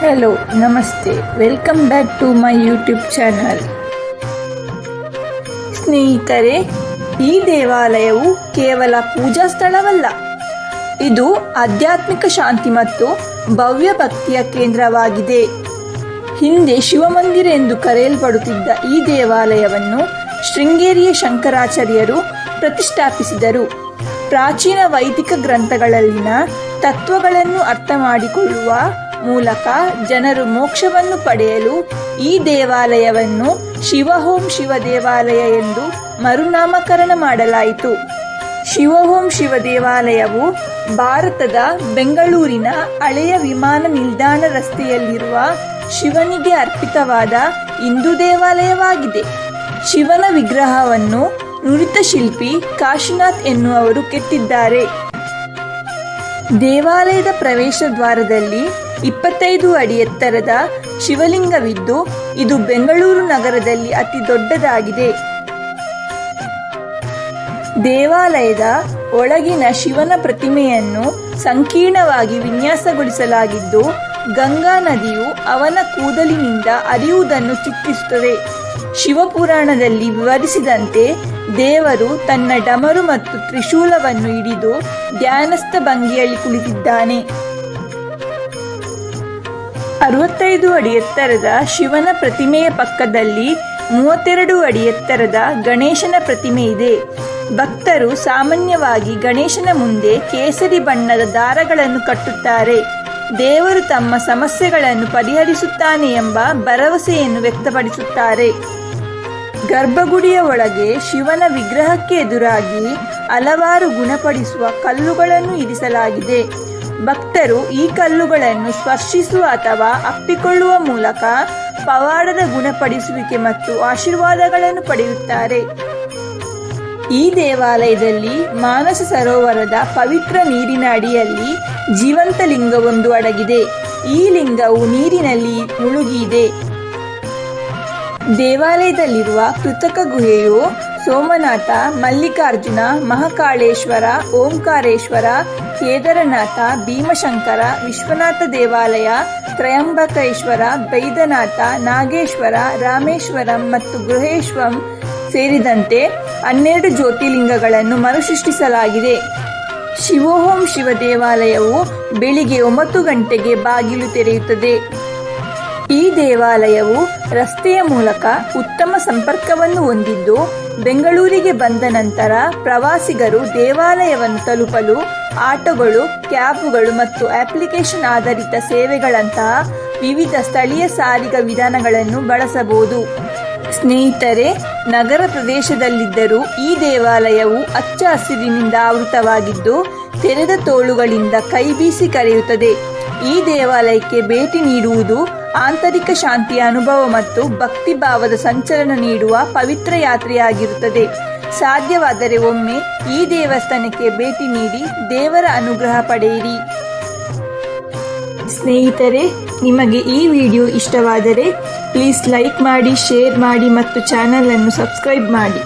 Hello ನಮಸ್ತೆ welcome back to my YouTube channel ಸ್ನೇಹಿತರೆ ಈ ದೇವಾಲಯವು ಕೇವಲ ಪೂಜಾ ಸ್ಥಳವಲ್ಲ. ಇದು ಆಧ್ಯಾತ್ಮಿಕ ಶಾಂತಿ ಮತ್ತು ಭವ್ಯ ಭಕ್ತಿಯ ಕೇಂದ್ರವಾಗಿದೆ. ಹಿಂದೆ ಶಿವಮಂದಿರ ಎಂದು ಕರೆಯಲ್ಪಡುತ್ತಿದ್ದ ಈ ದೇವಾಲಯವನ್ನು ಶೃಂಗೇರಿಯ ಶಂಕರಾಚಾರ್ಯರು ಪ್ರತಿಷ್ಠಾಪಿಸಿದರು. ಪ್ರಾಚೀನ ವೈದಿಕ ಗ್ರಂಥಗಳಲ್ಲಿನ ತತ್ವಗಳನ್ನು ಅರ್ಥ ಮಾಡಿಕೊಳ್ಳುವ ಮೂಲಕ ಜನರು ಮೋಕ್ಷವನ್ನು ಪಡೆಯಲು ಈ ದೇವಾಲಯವನ್ನು ಶಿವಹೋಂ ಶಿವ ದೇವಾಲಯ ಎಂದು ಮರುನಾಮಕರಣ ಮಾಡಲಾಯಿತು. ಶಿವಹೋಂ ಶಿವ ದೇವಾಲಯವು ಭಾರತದ ಬೆಂಗಳೂರಿನ ಹಳೆಯ ವಿಮಾನ ನಿಲ್ದಾಣ ರಸ್ತೆಯಲ್ಲಿರುವ ಶಿವನಿಗೆ ಅರ್ಪಿತವಾದ ಹಿಂದೂ ದೇವಾಲಯವಾಗಿದೆ. ಶಿವನ ವಿಗ್ರಹವನ್ನು ನುರಿತ ಶಿಲ್ಪಿ ಕಾಶಿನಾಥ್ ಎನ್ನುವರು ಕೆತ್ತಿದ್ದಾರೆ. ದೇವಾಲಯದ ಪ್ರವೇಶ ದ್ವಾರದಲ್ಲಿ ಇಪ್ಪತ್ತೈದು ಅಡಿ ಎತ್ತರದ ಶಿವಲಿಂಗವಿದ್ದು ಇದು ಬೆಂಗಳೂರು ನಗರದಲ್ಲಿ ಅತಿ ದೊಡ್ಡದಾಗಿದೆ. ದೇವಾಲಯದ ಒಳಗಿನ ಶಿವನ ಪ್ರತಿಮೆಯನ್ನು ಸಂಕೀರ್ಣವಾಗಿ ವಿನ್ಯಾಸಗೊಳಿಸಲಾಗಿದ್ದು, ಗಂಗಾ ನದಿಯು ಅವನ ಕೂದಲಿನಿಂದ ಅರಿಯುವುದನ್ನು ಚಿತ್ರಿಸುತ್ತದೆ. ಶಿವಪುರಾಣದಲ್ಲಿ ವಿವರಿಸಿದಂತೆ ದೇವರು ತನ್ನ ಡಮರು ಮತ್ತು ತ್ರಿಶೂಲವನ್ನು ಹಿಡಿದು ಧ್ಯಾನಸ್ಥ ಭಂಗಿಯಲ್ಲಿ ಕುಳಿತಿದ್ದಾನೆ. ಅರವತ್ತೈದು ಅಡಿ ಎತ್ತರದ ಶಿವನ ಪ್ರತಿಮೆಯ ಪಕ್ಕದಲ್ಲಿ ಮೂವತ್ತೆರಡು ಅಡಿ ಎತ್ತರದ ಗಣೇಶನ ಪ್ರತಿಮೆ ಇದೆ. ಭಕ್ತರು ಸಾಮಾನ್ಯವಾಗಿ ಗಣೇಶನ ಮುಂದೆ ಕೇಸರಿ ಬಣ್ಣದ ದಾರಗಳನ್ನು ಕಟ್ಟುತ್ತಾರೆ. ದೇವರು ತಮ್ಮ ಸಮಸ್ಯೆಗಳನ್ನು ಪರಿಹರಿಸುತ್ತಾನೆ ಎಂಬ ಭರವಸೆಯನ್ನು ವ್ಯಕ್ತಪಡಿಸುತ್ತಾರೆ. ಗರ್ಭಗುಡಿಯ ಒಳಗೆ ಶಿವನ ವಿಗ್ರಹಕ್ಕೆ ಎದುರಾಗಿ ಹಲವಾರು ಗುಣಪಡಿಸುವ ಕಲ್ಲುಗಳನ್ನು ಇರಿಸಲಾಗಿದೆ. ಭಕ್ತರು ಈ ಕಲ್ಲುಗಳನ್ನು ಸ್ಪರ್ಶಿಸುವ ಅಥವಾ ಅಪ್ಪಿಕೊಳ್ಳುವ ಮೂಲಕ ಪವಾಡದ ಗುಣಪಡಿಸುವಿಕೆ ಮತ್ತು ಆಶೀರ್ವಾದಗಳನ್ನು ಪಡೆಯುತ್ತಾರೆ. ಈ ದೇವಾಲಯದಲ್ಲಿ ಮಾನಸ ಸರೋವರದ ಪವಿತ್ರ ನೀರಿನ ಅಡಿಯಲ್ಲಿ ಜೀವಂತ ಲಿಂಗವೊಂದು ಅಡಗಿದೆ. ಈ ಲಿಂಗವು ನೀರಿನಲ್ಲಿ ಮುಳುಗಿದೆ. ದೇವಾಲಯದಲ್ಲಿರುವ ಕೃತಕ ಗುಹೆಯು ಸೋಮನಾಥ, ಮಲ್ಲಿಕಾರ್ಜುನ, ಮಹಾಕಾಳೇಶ್ವರ, ಓಂಕಾರೇಶ್ವರ ಕೇದಾರನಾಥ, ಭೀಮಶಂಕರ, ವಿಶ್ವನಾಥ ದೇವಾಲಯ, ತ್ರಯಂಬಕೇಶ್ವರ ಬೈದನಾಥ ನಾಗೇಶ್ವರ, ರಾಮೇಶ್ವರಂ ಮತ್ತು ಗೃಹೇಶ್ವರಂ ಸೇರಿದಂತೆ ಹನ್ನೆರಡು ಜ್ಯೋತಿರ್ಲಿಂಗಗಳನ್ನು ಮರುಸೃಷ್ಟಿಸಲಾಗಿದೆ. ಶಿವೋಹಂ ಶಿವ ದೇವಾಲಯವು ಬೆಳಿಗ್ಗೆ ಒಂಬತ್ತು ಗಂಟೆಗೆ ಬಾಗಿಲು ತೆರೆಯುತ್ತದೆ. ಈ ದೇವಾಲಯವು ರಸ್ತೆಯ ಮೂಲಕ ಉತ್ತಮ ಸಂಪರ್ಕವನ್ನು ಹೊಂದಿದ್ದು, ಬೆಂಗಳೂರಿಗೆ ಬಂದ ನಂತರ ಪ್ರವಾಸಿಗರು ದೇವಾಲಯವನ್ನು ತಲುಪಲು ಆಟೋಗಳು, ಕ್ಯಾಬ್ಗಳು ಮತ್ತು ಅಪ್ಲಿಕೇಶನ್ ಆಧಾರಿತ ಸೇವೆಗಳಂತಹ ವಿವಿಧ ಸ್ಥಳೀಯ ಸಾರಿಗೆ ವಿಧಾನಗಳನ್ನು ಬಳಸಬಹುದು. ಸ್ನೇಹಿತರೆ, ನಗರ ಪ್ರದೇಶದಲ್ಲಿದ್ದರೂ ಈ ದೇವಾಲಯವು ಹಚ್ಚ ಹಸಿರಿನಿಂದ ಆವೃತವಾಗಿದ್ದು, ತೆರೆದ ತೋಳುಗಳಿಂದ ಕೈ ಬೀಸಿ ಕರೆಯುತ್ತದೆ. ಈ ದೇವಾಲಯಕ್ಕೆ ಭೇಟಿ ನೀಡುವುದು ಆಂತರಿಕ ಶಾಂತಿಯ ಅನುಭವ ಮತ್ತು ಭಕ್ತಿಭಾವದ ಸಂಚಲನ ನೀಡುವ ಪವಿತ್ರ ಯಾತ್ರೆಯಾಗಿರುತ್ತದೆ. ಸಾಧ್ಯವಾದರೆ ಒಮ್ಮೆ ಈ ದೇವಸ್ಥಾನಕ್ಕೆ ಭೇಟಿ ನೀಡಿ ದೇವರ ಅನುಗ್ರಹ ಪಡೆಯಿರಿ. ಸ್ನೇಹಿತರೆ, ನಿಮಗೆ ಈ ವಿಡಿಯೋ ಇಷ್ಟವಾದರೆ ಪ್ಲೀಸ್ ಲೈಕ್ ಮಾಡಿ ಶೇರ್ ಮಾಡಿ ಮತ್ತು ಚಾನಲನ್ನು ಸಬ್ಸ್ಕ್ರೈಬ್ ಮಾಡಿ.